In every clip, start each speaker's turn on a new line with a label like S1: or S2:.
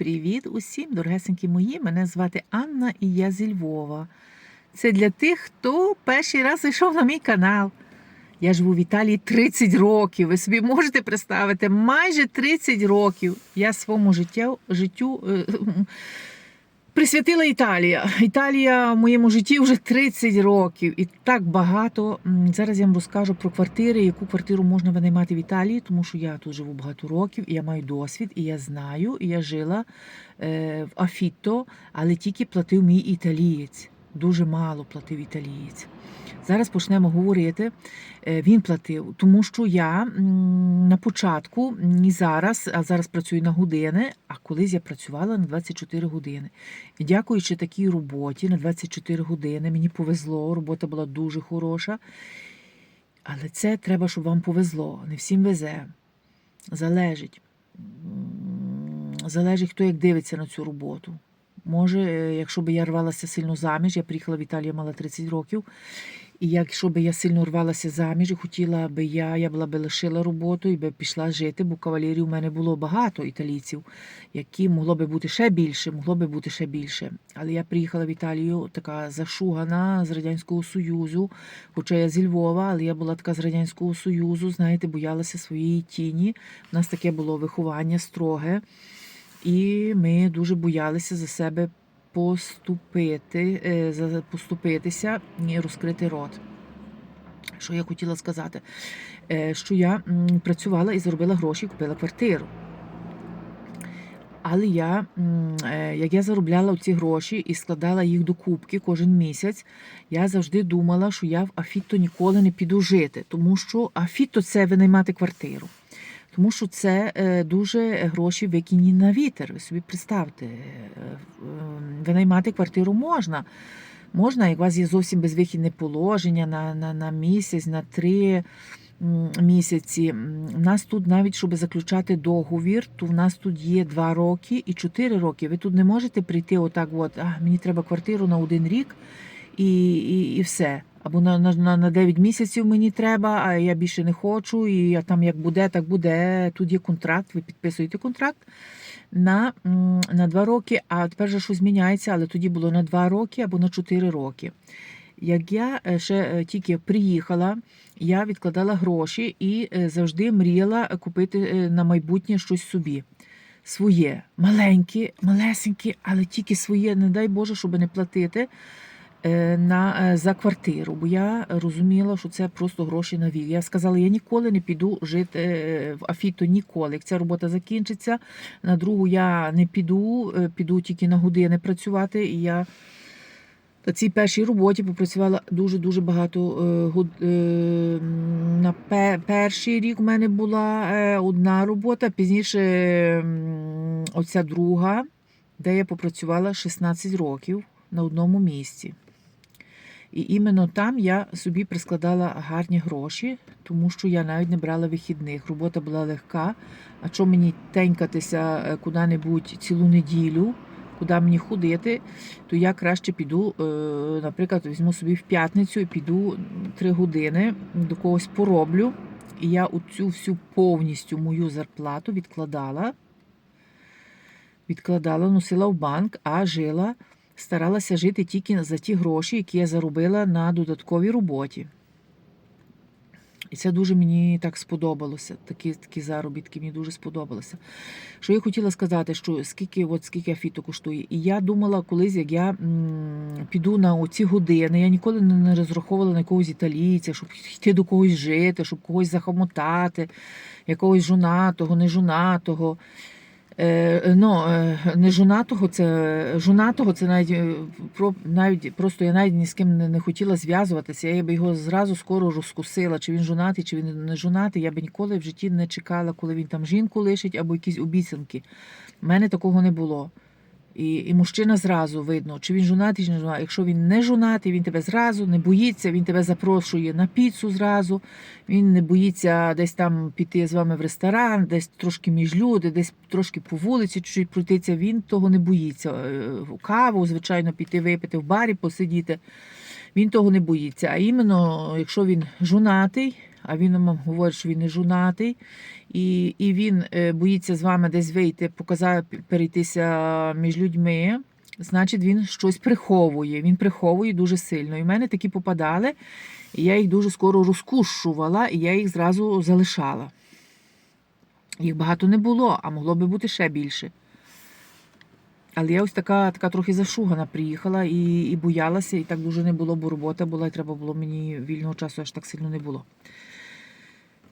S1: Привіт усім, дорогесенькі мої! Мене звати Анна і я зі Львова. Це для тих, хто перший раз зайшов на мій канал. Я живу в Італії 30 років. Ви собі можете представити, майже 30 років я своєму життю, життю е, присвятила Італія. Італія в моєму житті вже 30 років. І так багато. Зараз я вам розкажу про квартири, яку квартиру можна винаймати в Італії, тому що я тут живу багато років, і я маю досвід, і я знаю, і я жила е, в Афіто, але тільки платив мій італієць. Дуже мало платив італієць. Зараз почнемо говорити. Е, Він платив, тому що я на початку і зараз, а зараз працюю на години, а колись я працювала на 24 години. І дякуючи такій роботі на 24 години, мені повезло, робота була дуже хороша. Але це треба, щоб вам повезло. Не всім везе. Залежить. Залежить, хто як дивиться на цю роботу. Може, е, якщо б я рвалася сильно заміж, я приїхала в Італію, мала 30 років. І якщо б я сильно рвалася заміж і хотіла би я, я була би лишила роботу і би пішла жити, бо кавалерів у мене було багато італійців, які могло би бути ще більше, могло би бути ще більше. Але я приїхала в Італію така зашугана з Радянського Союзу, хоча я зі Львова, але я була така з Радянського Союзу, знаєте, боялася своєї тіні. У нас таке було виховання строге. І ми дуже боялися за себе поступити, е, поступитися і розкрити рот. Що я хотіла сказати? Е, Що я працювала і заробила гроші, купила квартиру. Але я, е, як я заробляла ці гроші і складала їх до кубки кожен місяць, я завжди думала, що я в Афіто ніколи не піду жити, тому що Афіто це винаймати квартиру. Тому що це е, дуже гроші викині на вітер. Ви собі представте, е, е, винаймати квартиру можна. Можна, як у вас є зовсім безвихідне положення на, на, на місяць, на три місяці. У нас тут навіть, щоб заключати договір, то в нас тут є два роки і чотири роки. Ви тут не можете прийти отак, от, а, мені треба квартиру на один рік і, і, і все. Або на, на, на- на 9 місяців мені треба, а я більше не хочу, і я там як буде, так буде. Тут є контракт, ви підписуєте контракт на, на 2 роки, а тепер же щось зміняється, але тоді було на 2 роки або на 4 роки. Як я е, ще е, тільки приїхала, я відкладала гроші і е, завжди мріяла купити на майбутнє щось собі. Своє, маленьке, малесеньке, але тільки своє, не дай Боже, щоб не платити на, е, за квартиру, бо я розуміла, що це просто гроші на вік. Я сказала, я ніколи не піду жити е, в Афіто, ніколи. Як ця робота закінчиться, на другу я не піду, е, піду тільки на години працювати. І я на цій першій роботі попрацювала дуже-дуже багато е, год. е, На перший рік у мене була е, одна робота, пізніше оця друга, де я попрацювала 16 років на одному місці. І іменно там я собі прискладала гарні гроші, тому що я навіть не брала вихідних. Робота була легка. А що мені тенькатися е, куди-небудь цілу неділю, куди мені ходити, то я краще піду, е, наприклад, візьму собі в п'ятницю і піду три години до когось пороблю. І я оцю всю повністю мою зарплату відкладала, відкладала, носила в банк, а жила старалася жити тільки за ті гроші, які я заробила на додатковій роботі. І це дуже мені так сподобалося. Такі, такі заробітки мені дуже сподобалося. Що я хотіла сказати, що скільки, от скільки афіто коштує. І я думала колись, як я м, піду на оці години, я ніколи не розраховувала на якогось італійця, щоб йти до когось жити, щоб когось захомотати, якогось жонатого, нежонатого. Е, ну, е, не жонатого, це жонатого, це навіть е, про навіть просто я навіть ні з ким не, не хотіла зв'язуватися. Я би його зразу скоро розкусила, чи він жонатий, чи він не жонатий. Я би ніколи в житті не чекала, коли він там жінку лишить або якісь обіцянки. У мене такого не було. І, і мужчина зразу видно, чи він жонатий, чи не жонатий. Якщо він не жонатий, він тебе зразу не боїться, він тебе запрошує на піцу зразу, він не боїться десь там піти з вами в ресторан, десь трошки між люди, десь трошки по вулиці чуть-чуть пройтися. Він того не боїться. Е, Каву, звичайно, піти випити в барі, посидіти. Він того не боїться. А іменно, якщо він жонатий, а він вам говорить, що він не жонатий, і, і він е, боїться з вами десь вийти, показати, перейтися між людьми, значить він щось приховує. Він приховує дуже сильно. І в мене такі попадали, і я їх дуже скоро розкушувала, і я їх зразу залишала. Їх багато не було, а могло би бути ще більше. Але я ось така, така трохи зашугана приїхала і, і боялася, і так дуже не було, бо робота була, і треба було мені вільного часу аж так сильно не було.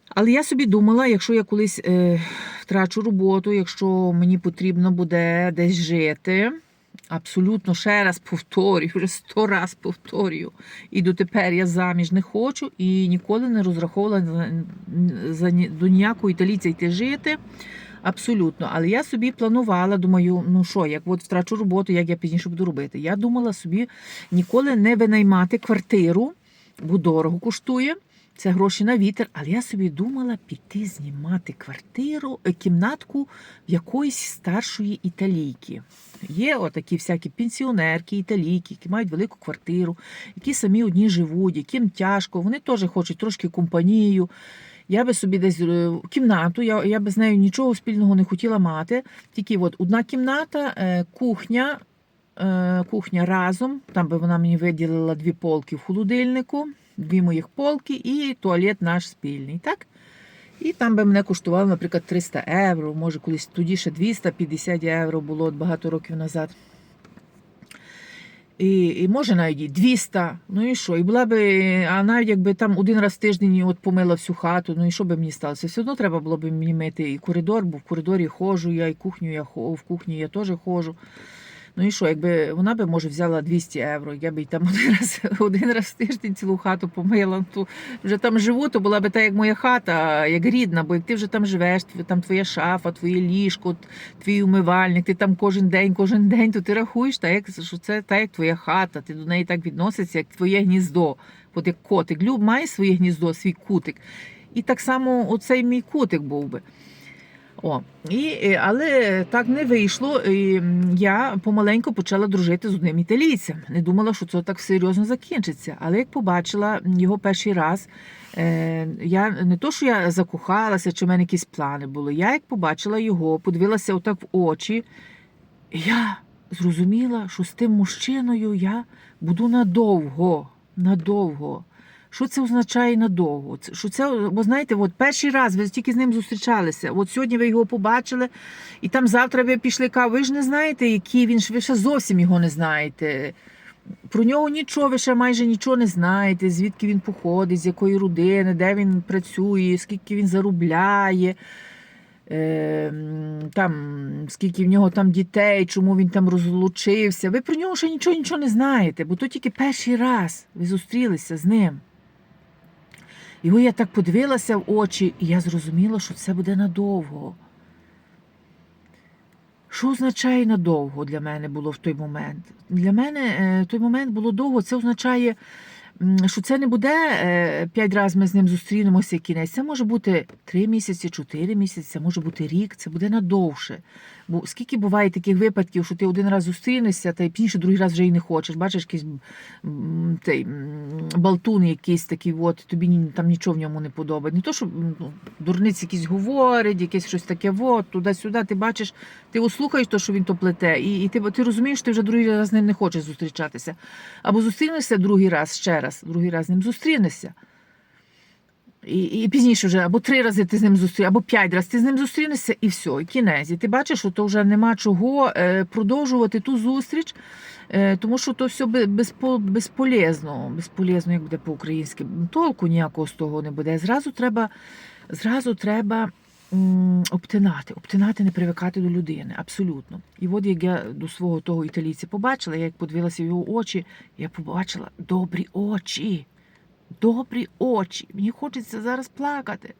S1: Але я собі думала, якщо я колись е, втрачу роботу, якщо мені потрібно буде десь жити, абсолютно ще раз повторюю, вже сто раз повторюю. І дотепер я заміж не хочу і ніколи не розраховувала за, за, до ніякого італійця йти жити. Абсолютно. Але я собі планувала, думаю, ну що, як от втрачу роботу, як я пізніше буду робити. Я думала собі ніколи не винаймати квартиру, бо дорого коштує. Це гроші на вітер. Але я собі думала піти знімати квартиру, е, кімнатку в якоїсь старшої італійки. Є отакі всякі пенсіонерки, італійки, які мають велику квартиру, які самі одні живуть, яким тяжко. Вони теж хочуть трошки компанію. Я би собі десь е, кімнату, я, я би з нею нічого спільного не хотіла мати. Тільки от одна кімната, е, кухня, кухня разом. Там би вона мені виділила дві полки в холодильнику, дві моїх полки і туалет наш спільний. так? І там би мене коштувало, наприклад, 300 євро, може колись тоді ще 250 євро було багато років назад. І, і може навіть 200, ну і що? І була би, а навіть якби там один раз в тиждень от помила всю хату, ну і що би мені сталося? Все одно треба було б мені мити і коридор, бо в коридорі ходжу я, і кухню я в кухні я теж ходжу. Ну і що, якби вона би, може, взяла 200 євро, я би й там один раз, один раз в тиждень цілу хату помила, то вже там живу, то була би та як моя хата, як рідна, бо як ти вже там живеш, там твоя шафа, твоє ліжко, твій умивальник, ти там кожен день, кожен день, то ти рахуєш, так, як, що це так, як твоя хата, ти до неї так відносишся, як твоє гніздо. От як котик. Люб має своє гніздо, свій кутик. І так само оцей мій кутик був би. О, і, е, але так не вийшло. І я помаленьку почала дружити з одним італійцем. Не думала, що це так серйозно закінчиться. Але як побачила його перший раз, е, я не то, що я закохалася, чи в мене якісь плани були. Я як побачила його, подивилася отак в очі, я зрозуміла, що з тим мужчиною я буду надовго, надовго. Що це означає надовго? Що це, бо знаєте, от перший раз ви тільки з ним зустрічалися. От сьогодні ви його побачили, і там завтра ви пішли каву. Ви ж не знаєте, який він ж ви ще зовсім його не знаєте. Про нього нічого, ви ще майже нічого не знаєте, звідки він походить, з якої родини, де він працює, скільки він заробляє. е, Там, скільки в нього там дітей, чому він там розлучився. Ви про нього ще нічого нічого не знаєте, бо то тільки перший раз ви зустрілися з ним. Його я так подивилася в очі, і я зрозуміла, що це буде надовго. Що означає надовго для мене було в той момент? Для мене е, той момент було довго. Це означає, що це не буде е, п'ять разів ми з ним зустрінемося і кінець. Це може бути три місяці, чотири місяці, це може бути рік, це буде надовше. Бо скільки буває таких випадків, що ти один раз зустрінешся, та й пізніше другий раз вже і не хочеш. Бачиш, якийсь той, балтун якийсь такий, от, тобі там нічого в ньому не подобається. Не то, що ну, дурниць якісь говорить, якесь щось таке, от, туди-сюди, ти бачиш, ти услухаєш те, що він то плете, і, і ти, ти розумієш, що ти вже другий раз з ним не хочеш зустрічатися. Або зустрінешся другий раз ще раз, другий раз з ним зустрінешся. І, і пізніше вже або три рази ти з ним зустрінешся, або п'ять разів ти з ним зустрінешся, і все, і кінець. І ти бачиш, що то вже нема чого е, продовжувати ту зустріч, е, тому що то все бе- безпо, безполезно, безполезно, як буде по-українськи. Толку ніякого з того не буде. Зразу треба, зразу треба обтинати, обтинати, не привикати до людини, абсолютно. І от як я до свого того італійця побачила, я як подивилася в його очі, я побачила добрі очі. Добрі очі. Мені хочеться зараз плакати.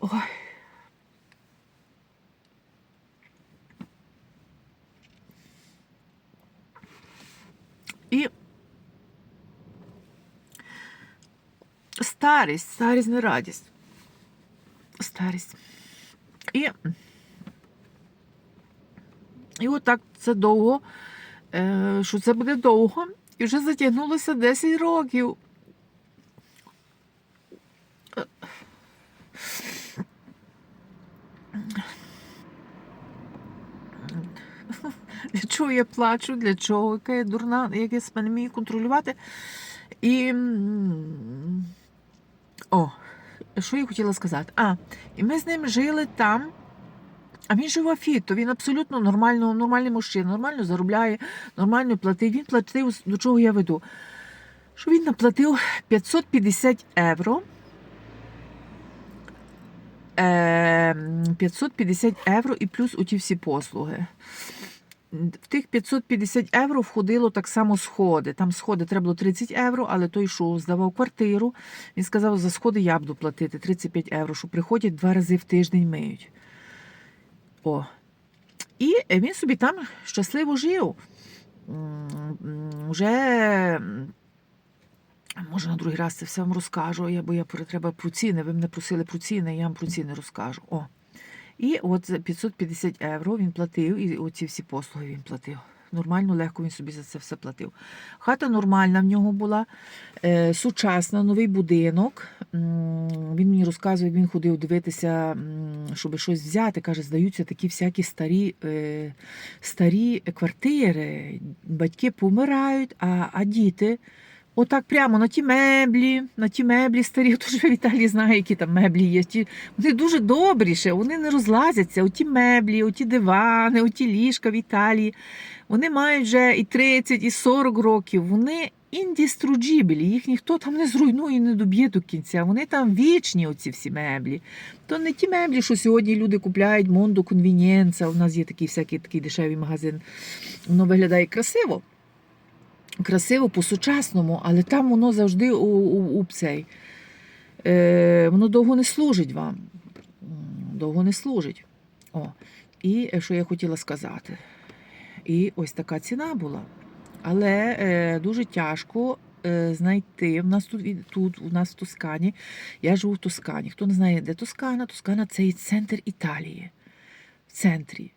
S1: Ой. І старість, старість не радість. Старість. І, і отак це довго е, що це буде довго, і вже затягнулося 10 років. Для чого я плачу, для чого, яка я дурна, як я себе не вмію контролювати. І. О, що я хотіла сказати? А, і ми з ним жили там. А він жив Афіто, він абсолютно нормально, нормальний мужчина, нормально заробляє, нормально платив. Він платив, до чого я веду? Що він наплатив 550 євро. Е, 550 євро і плюс оті всі послуги. В тих 550 євро входило так само сходи. Там сходи треба було 30 євро, але той, що здавав квартиру, він сказав, за сходи я буду платити 35 євро, що приходять два рази в тиждень миють. О. І він собі там щасливо жив. Уже, може, на другий раз це все вам розкажу, бо я треба про ціни. Ви мене просили про ціни, я вам про ціни розкажу. О. І от за 550 євро він платив, і оці всі послуги він платив. Нормально, легко він собі за це все платив. Хата нормальна в нього була, е, сучасна, новий будинок. Він мені розказує, він ходив дивитися, щоб щось взяти. Каже, здаються такі всякі старі, е, старі квартири. Батьки помирають, а, а діти. Отак прямо на ті меблі, на ті меблі старі, хто живе в Італії знає, які там меблі є. Ті, вони дуже добрі ще, вони не розлазяться. Оті меблі, оті дивани, оті ліжка в Італії. Вони мають вже і 30, і 40 років. Вони індіструджібілі, їх ніхто там не зруйнує, і не доб'є до кінця. Вони там вічні, оці всі меблі. То не ті меблі, що сьогодні люди купляють Мондо Конвінієнца. У нас є такий всякий такий дешевий магазин. Воно виглядає красиво. Красиво по-сучасному, але там воно завжди у, у, у цей. Е, воно довго не служить вам. Довго не служить. О. І е, що я хотіла сказати? І ось така ціна була. Але е, дуже тяжко е, знайти. У нас тут, тут, у нас в Тоскані. Я живу в Тоскані. Хто не знає, де Тоскана? Тоскана це і центр Італії. В центрі.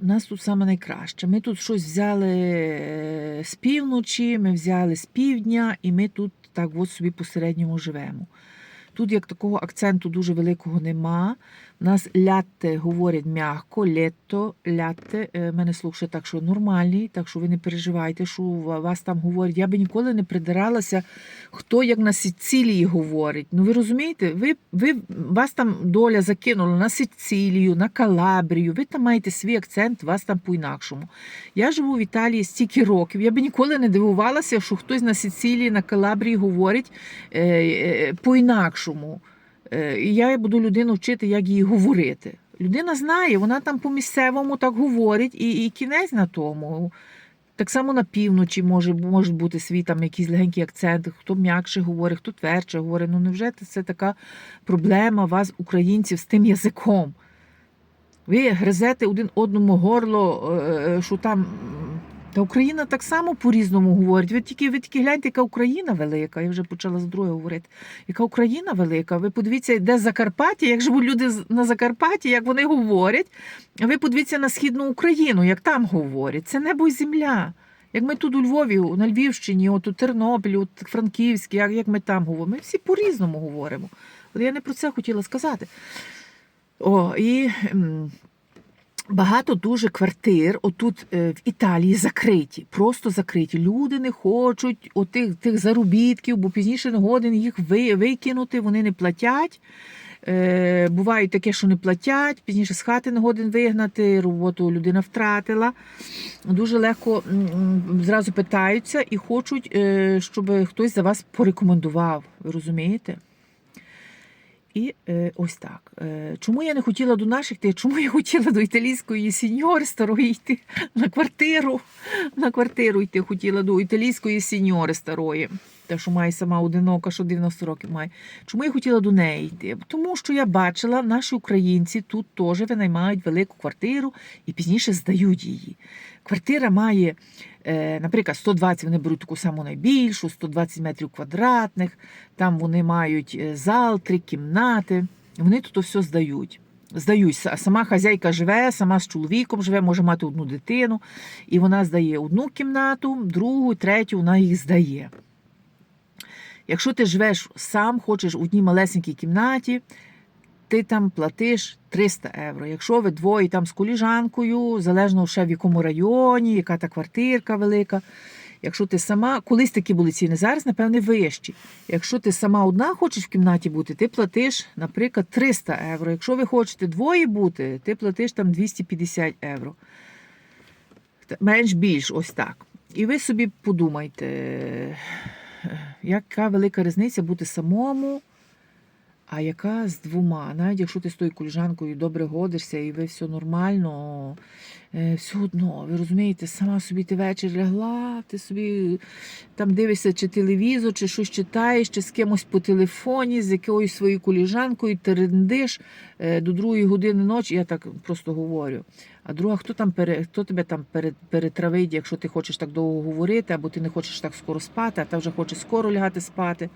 S1: Нас тут саме найкраще. Ми тут щось взяли е, з півночі, ми взяли з півдня, і ми тут так от собі посередньому живемо. Тут як такого акценту дуже великого нема. У нас лятте говорять м'яко, летто, лятте. У мене слух ще так, що нормальний, так що ви не переживайте, що вас там говорять. Я би ніколи не придиралася, хто як на Сицилії говорить. Ну ви розумієте, ви, ви, вас там доля закинула на Сицилію, на Калабрію, ви там маєте свій акцент, вас там по-інакшому. Я живу в Італії стільки років. Я би ніколи не дивувалася, що хтось на Сицилії, на Калабрії говорить е, е, по-інакшому. Е, І я буду людину вчити, як їй говорити. Людина знає, вона там по-місцевому так говорить, і, і кінець на тому. Так само на півночі може, може бути свій там якийсь легенький акцент, хто м'якше говорить, хто твердше говорить. Ну невже це така проблема вас, українців, з тим язиком? Ви гризете один одному горло, е, що там. Та Україна так само по-різному говорить. Ви тільки, ви тільки гляньте, яка Україна велика. Я вже почала з друге говорити. Яка Україна велика? Ви подивіться, де Закарпаття, як живуть люди на Закарпатті, як вони говорять. А ви подивіться на Східну Україну, як там говорять. Це небо і земля. Як ми тут у Львові, на Львівщині, от у Тернополі, от Франківській, як, як ми там говоримо. Ми всі по-різному говоримо. От я не про це хотіла сказати. О, і багато дуже квартир отут е, в Італії закриті, просто закриті. Люди не хочуть отих тих заробітків, бо пізніше не годин їх ви, викинути, вони не платять. Е, бувають таке, що не платять, пізніше з хати не годин вигнати, роботу людина втратила. Дуже легко зразу питаються і хочуть, е, щоб хтось за вас порекомендував. Ви розумієте? І е, ось так. Е, чому я не хотіла до наших йти? Чому я хотіла до італійської сіньори йти на квартиру? На квартиру йти хотіла до італійської сіньори старої, та що має сама одинока, що 90 років має. Чому я хотіла до неї йти? Тому що я бачила, наші українці тут теж винаймають велику квартиру і пізніше здають її. Квартира має, е, наприклад, 120, вони беруть таку саму найбільшу, 120 метрів квадратних, там вони мають е, зал, три кімнати, вони тут все здають. Здаюсь, сама хазяйка живе, сама з чоловіком живе, може мати одну дитину, і вона здає одну кімнату, другу, третю, вона їх здає. Якщо ти живеш сам, хочеш у одній малесенькій кімнаті, ти там платиш 300 євро. Якщо ви двоє там з коліжанкою, залежно ще в якому районі, яка та квартирка велика. Якщо ти сама, колись такі були ціни, зараз, напевне, вищі. Якщо ти сама одна хочеш в кімнаті бути, ти платиш, наприклад, 300 євро. Якщо ви хочете двоє бути, ти платиш там 250 євро. Менш більш, ось так. І ви собі подумайте, яка велика різниця бути самому, а яка з двома. Навіть якщо ти з тою коліжанкою добре годишся і ви все нормально, е, все одно, ви розумієте, сама собі ти вечір лягла, ти собі там дивишся, чи телевізор, чи щось читаєш, чи з кимось по телефоні, з якоюсь своєю коліжанкою, ти е, до другої години ночі, я так просто говорю. А друга, хто там пере, хто тебе там пере, перетравить, якщо ти хочеш так довго говорити, або ти не хочеш так скоро спати, а та вже хоче скоро лягати спати.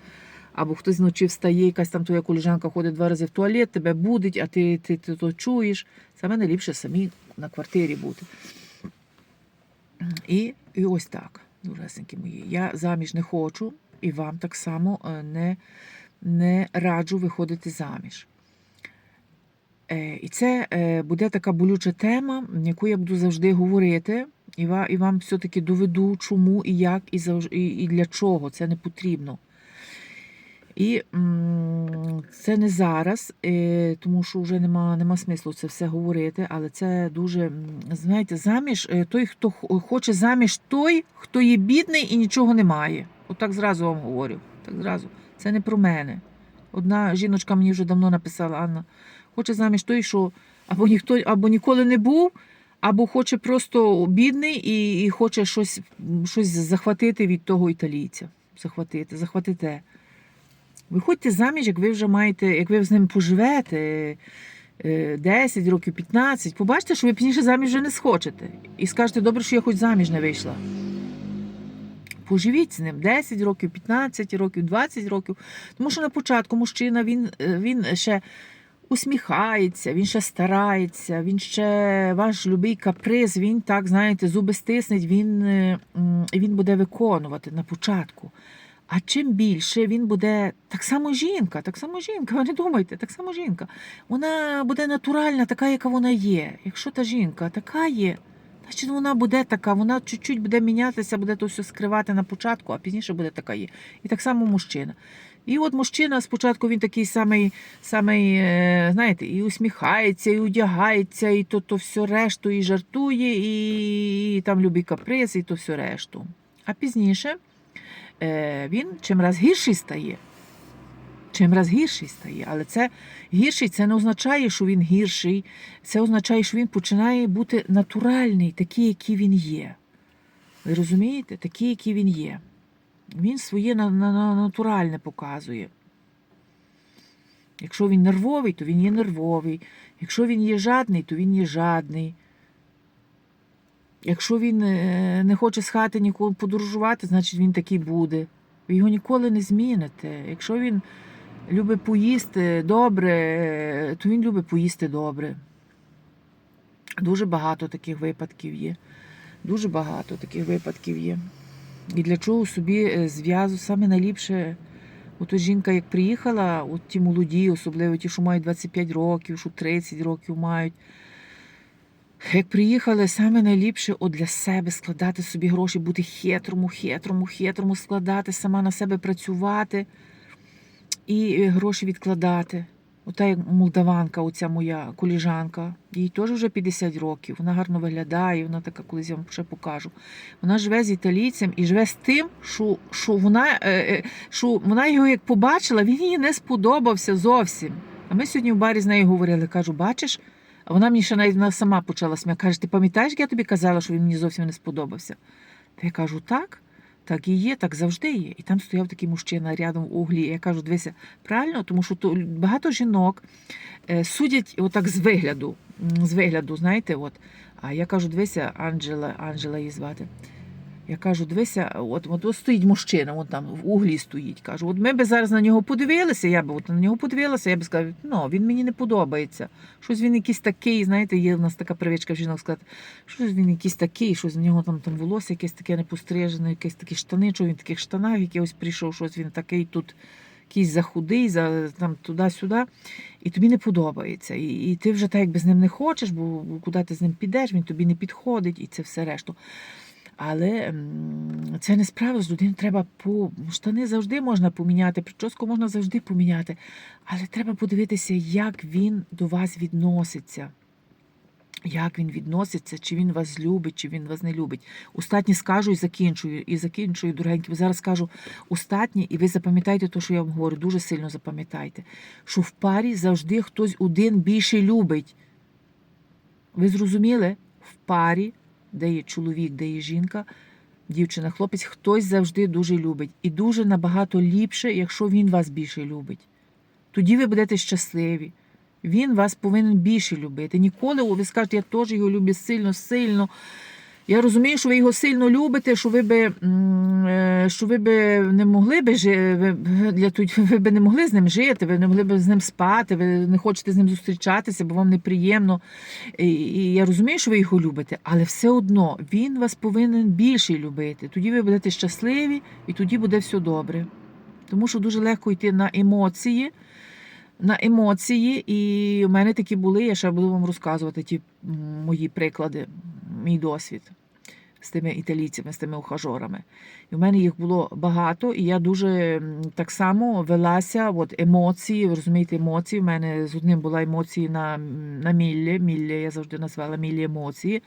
S1: Або хтось вночі встає, якась там твоя коліжанка ходить два рази в туалет, тебе будить, а ти, ти, ти то чуєш. Саме найліпше самі на квартирі бути. І, і ось так, доресенькі мої. Я заміж не хочу, і вам так само е, не, не раджу виходити заміж. Е, І це е, буде така болюча тема, яку я буду завжди говорити, і ва- і вам все-таки доведу, чому і як, і, і для чого це не потрібно. І це не зараз, е, тому що вже нема, нема смислу це все говорити, але це дуже, знаєте, заміж, е, той, хто хоче заміж, той, хто є бідний і нічого не має. Отак зразу вам говорю. Так зразу. Це не про мене. Одна жіночка мені вже давно написала, Анна, хоче заміж той, що або ніхто, або ніколи не був, або хоче просто бідний і, і хоче щось, щось захватити від того італійця. Захватити, захватите. Виходьте заміж, як ви вже маєте, як ви з ним поживете е, 10 років, 15, побачите, що ви пізніше заміж вже не схочете. І скажете, добре, що я хоч заміж не вийшла. Поживіть з ним 10 років, 15 років, 20 років. Тому що на початку мужчина він, е, він ще усміхається, він ще старається, він ще ваш любий каприз, він так, знаєте, зуби стиснеть, він, е, він буде виконувати на початку. А чим більше він буде так само жінка, так само жінка, ви не думайте, так само жінка. Вона буде натуральна, така, яка вона є. Якщо та жінка така є, значить вона буде така, вона чуть-чуть буде мінятися, буде то все скривати на початку, а пізніше буде така є. І так само мужчина. І от мужчина спочатку він такий самий, самий е, знаєте, і усміхається, і одягається, і то, то все решту, і жартує, і, і там любить каприз, і то все решту. А пізніше він чим раз гірший стає. Чим раз гірший стає. Але це гірший це не означає, що він гірший. Це означає, що він починає бути натуральний, такий, який він є. Ви розумієте? Такий, який він є. Він своє на, на, на натуральне показує. Якщо він нервовий, то він є нервовий. Якщо він є жадний, то він є жадний. Якщо він е, не хоче з хати ніколи подорожувати, значить він такий буде. Ви його ніколи не зміните. Якщо він любить поїсти добре, е, то він любить поїсти добре. Дуже багато таких випадків є. Дуже багато таких випадків є. І для чого собі е, зв'язу саме найліпше. От жінка, як приїхала, от ті молоді, особливо ті, що мають 25 років, що 30 років мають. Як приїхали, саме найліпше от для себе складати собі гроші, бути хитрому, хитрому, хитрому, складати, сама на себе працювати і е, гроші відкладати. Ота як молдаванка, оця моя коліжанка, їй теж вже 50 років. Вона гарно виглядає, вона така, колись я вам ще покажу. Вона живе з італійцем і живе з тим, що, що, вона, е, е, що вона його як побачила, він їй не сподобався зовсім. А ми сьогодні в барі з нею говорили, кажу, бачиш, вона мені ще навіть сама почала сміяти. Каже, ти пам'ятаєш, як я тобі казала, що він мені зовсім не сподобався? Та я кажу, так. Так і є, так завжди є. І там стояв такий мужчина рядом в углі. Я кажу, дивися, правильно, тому що то багато жінок е, судять отак з вигляду. З вигляду, знаєте, от. А я кажу, дивися, Анджела, Анджела її звати. Я кажу, дивися, от, от, от стоїть мужчина, от там в углі стоїть. Кажу, от ми би зараз на нього подивилися, я би от на нього подивилася, я би сказала, ну, він мені не подобається. Щось він якийсь такий, знаєте, є в нас така привичка в жінок сказати, щось він якийсь такий, щось в нього там, там волосся якесь таке непострижене, якісь такі штани, що він в таких штанах якихось прийшов, щось він такий тут якийсь захудий, за, там туди-сюди, і тобі не подобається. І, і ти вже так якби з ним не хочеш, бо куди ти з ним підеш, він тобі не підходить, і це все решту. Але це не справа з людиною. Треба по штани завжди можна поміняти, прическу можна завжди поміняти. Але треба подивитися, як він до вас відноситься. Як він відноситься, чи він вас любить, чи він вас не любить. Остатні скажу і закінчую. І закінчую, дорогенькі. Зараз скажу остатні, і ви запам'ятайте те, що я вам говорю, дуже сильно запам'ятайте, що в парі завжди хтось один більше любить. Ви зрозуміли? В парі, де є чоловік, де є жінка, дівчина, хлопець, хтось завжди дуже любить. І дуже набагато ліпше, якщо він вас більше любить. Тоді ви будете щасливі. Він вас повинен більше любити. Ніколи ви скажете, я теж його люблю сильно, сильно. Я розумію, що ви його сильно любите, що ви би, е, що ви би не могли би ви, би не могли з ним жити, ви не могли б з ним спати, ви не хочете з ним зустрічатися, бо вам неприємно. І я розумію, що ви його любите, але все одно він вас повинен більше любити. Тоді ви будете щасливі і тоді буде все добре. Тому що дуже легко йти на емоції. На емоції, і в мене такі були, я ще буду вам розказувати ті мої приклади, мій досвід з тими італійцями, з тими ухажорами. І в мене їх було багато, і я дуже так само велася от емоції, розумієте, емоції. У мене з одним була емоції на, на міллі. Міллі я завжди назвала міллі емоції.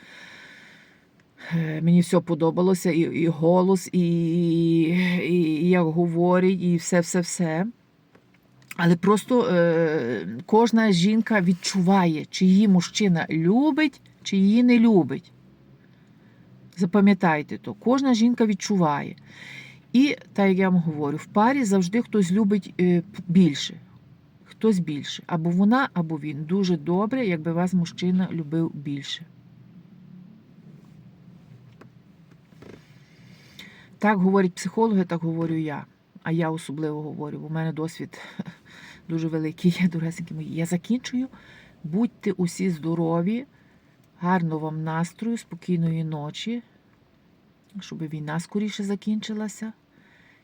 S1: Е, Мені все подобалося, і, і голос, і, і, і як говорять, і все-все-все. Але просто е, кожна жінка відчуває, чи її мужчина любить, чи її не любить. Запам'ятайте то, кожна жінка відчуває. І, так як я вам говорю, в парі завжди хтось любить е, більше. Хтось більше. Або вона, або він. Дуже добре, якби вас мужчина любив більше. Так говорять психологи, так говорю я. А я особливо говорю, бо в мене досвід дуже великий, є, доресенькі мої. Я закінчую. Будьте усі здорові, гарного вам настрою, спокійної ночі, щоб війна скоріше закінчилася.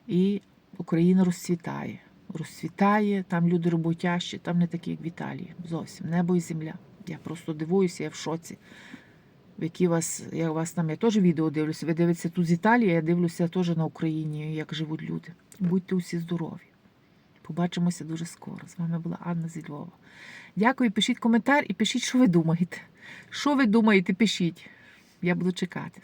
S1: І Україна розцвітає. Розцвітає, там люди роботящі, там не такі, як в Італії. Зовсім небо і земля. Я просто дивуюся, я в шоці. В які вас, я у вас там я теж відео дивлюся. Ви дивитеся тут з Італії, я дивлюся теж на Україні, як живуть люди. Будьте усі здорові. Побачимося дуже скоро. З вами була Анна зі Львова. Дякую, пишіть коментар і пишіть, що ви думаєте. Що ви думаєте, пишіть. Я буду чекати.